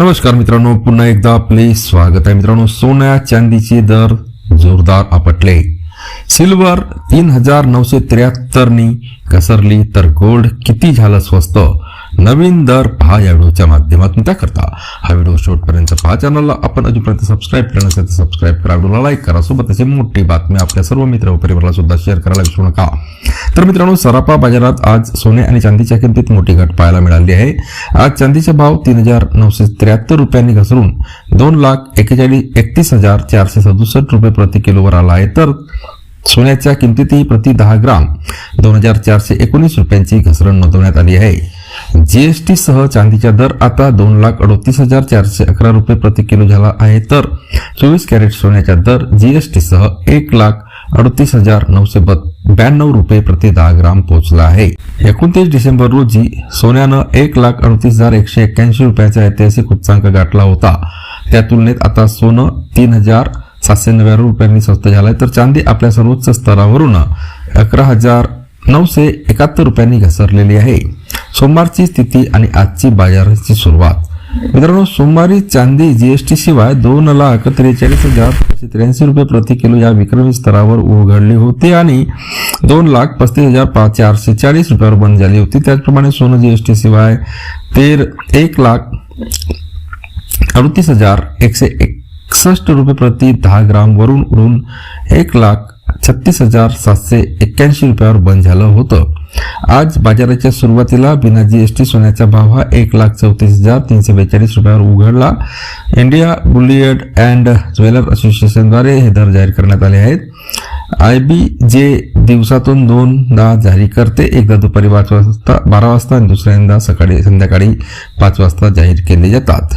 नमस्कार मित्रांनो पुन्हा एकदा आपले स्वागत आहे मित्रांनो. सोन्या चांदीचे दर जोरदार आपटले. सिल्वर तीन हजार नऊशे त्र्याहत्तरनी घसरली तर गोल्ड किती झालं स्वस्त? नवीन दर पहा या व्हिडिओच्या माध्यमातून. त्याकरता हा व्हिडिओ शेवटपर्यंत पहा. चॅनलला आपण अजूनपर्यंत सबस्क्राईब केलं नसेल तर सबस्क्राईब करा. व्हिडिओला लाईक करा. सोबत असे मोठी बातमी आपल्या सर्व मित्र व परिवाराला सुद्धा शेअर करायला विसरू नका. तर मित्रांनो सराफा बाजारात आज सोने आणि चांदीच्या किमतीत मोठी घट पाहायला मिळाली आहे. आज चांदीचा भाव तीन हजार नऊशे त्र्याहत्तर रुपयांनी घसरून दोन लाख एक्केचाळीस एकतीस हजार चारशे सदुसष्ट रुपये प्रति किलोवर आला आहे. तर सोन्याच्या किमतीतही प्रति दहा ग्राम दोन हजार चारशे एकोणीस रुपयांची घसरण नोंदवण्यात आली आहे. जीएसटी सह चांदीचा दर आता दोन लाख अडोतीस हजार चारशे अकरा रुपये प्रति किलो झाला आहे. तर चोवीस कॅरेट सोन्याचा दर जीएसटी सह एक लाख अडतीस हजार नऊशे ब्याण्णव रुपये प्रति दहा ग्राम पोहोचला आहे. एकोणतीस डिसेंबर रोजी सोन्यानं एक लाख अडतीस हजार एकशे एक्क्याऐंशी रुपयाचा ऐतिहासिक उच्चांक गाठला होता. त्या तुलनेत आता सोनं तीन हजार सातशे नव्याण्णव रुपयांनी स्वस्त झालाय. तर चांदी आपल्या सर्वोच्च स्तरावरून अकरा हजार नऊशे एकाहत्तर रुपयांनी घसरलेली आहे. सोमवारची स्थिती आणि आजची बाजाराची सुरुवात. मित्रांनो सोमवारी चांदी जीएसटी शिवाय दोन लाख त्रेचाळीस हजार पाचशे त्र्याऐंशी रुपये प्रति किलो या विक्रमी स्तरावर उघडले होते आणि दोन लाख पस्तीस हजार पाच चारशे चाळीस रुपयावर बंद झाली होती. त्याचप्रमाणे सोनं जीएसटी शिवाय तेर एक लाख अडतीस हजार एकशे एकसष्ट रुपये प्रति दहा ग्राम वरून उडून एक लाख छत्तीस हजार सातशे एक्क्याऐंशी रुपयावर बंद झालं होतं. आज बाजाराच्या सुरुवातीला बिना जीएसटी सोन्याचा भाव हा एक लाख चौतीस हजार तीनशे बेचाळीस रुपयावर उघडला. इंडिया बुलियड अँड ज्वेलर असोसिएशनद्वारे हे दर जाहीर करण्यात आले आहेत. आय बी जे दिवसातून दोनदा जारी करते. एकदा दुपारी पाच वाजता बारा वाजता आणि दुसऱ्यांदा सकाळी संध्याकाळी पाच वाजता जाहीर केले जातात.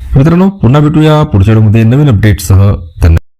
मित्रांनो पुन्हा भेटूया पुढच्या नवीन अपडेटसह धन्यवाद.